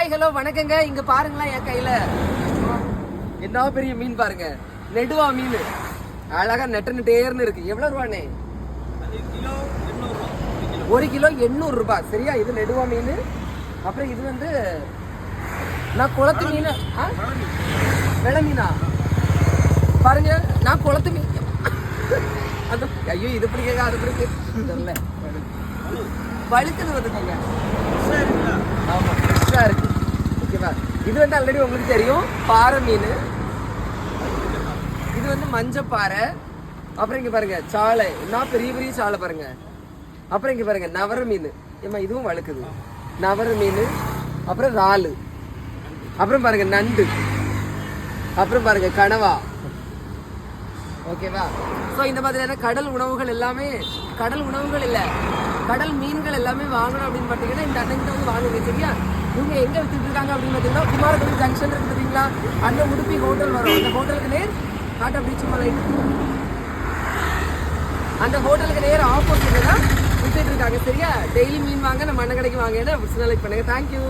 Hi hello வணக்கங்க. இங்க பாருங்களேன் என் கையில. என்ன பெரிய மீன் பாருங்க. நெடுவா மீன். அழகா நெட்ட நெட்டேர்னு இருக்கு. எவ்வளவு ரூபாண்ணே? ஒரு கிலோ எண்ணூறு ரூபாய் சரியா? இது நெடுவா மீன். அப்புறம் இது வந்து நான் குளத்து மீன்? வெள மீனா? பாருங்க நான் குளத்து மீன். அது ஐயோ இது பிடிக்க அது பிடிக்க தெரியல. வழுக்குது வந்துட்டீங்க ஆமா ஃப்ரெஷ்ஷாக இருக்கு ஓகேவா இது வந்து ஆல்ரெடி உங்களுக்கு தெரியும். பாறை மீன். இது வந்து மஞ்சப்பாறை அப்புறம் இங்கே பாருங்க சாலை. என்ன பெரிய பெரிய சாலை பாருங்க. அப்புறம் இங்கே பாருங்க நவர மீன். ஏமா இதுவும் வழுக்குது. நவர மீன். அப்புறம் இறாலு. அப்புறம் பாருங்க நண்டு. அப்புறம் பாருங்க கனவா. ஓகேவா? ஸோ இந்த மாதிரியான கடல் உணவுகள் எல்லாமே கடல் உணவுகள் இல்லை. கடல் மீன்கள் எல்லாமே வாங்கணும் அப்படின்னு பார்த்தீங்கன்னா இந்த அண்ணன் வந்து வாங்குங்க சரியா? இவங்க எங்க வித்துட்டு இருக்காங்க அப்படின்னு பார்த்தீங்கன்னா குமாரகுடி ஜங்ஷன் இருக்கு பார்த்தீங்களா? அந்த உடுப்பி ஹோட்டல் வரும். அந்த ஹோட்டலுக்கு நேர் காட்டா பீச் மலை. அந்த ஹோட்டலுக்கு நேர் ஆப்போசிட்ல தான் வித்துட்டு இருக்காங்க. சரியா? டெய்லி மீன் வாங்க நம்ம அண்ணன் கடைக்கு வாங்க. செலக்ட் பண்ணுங்க தேங்க்யூ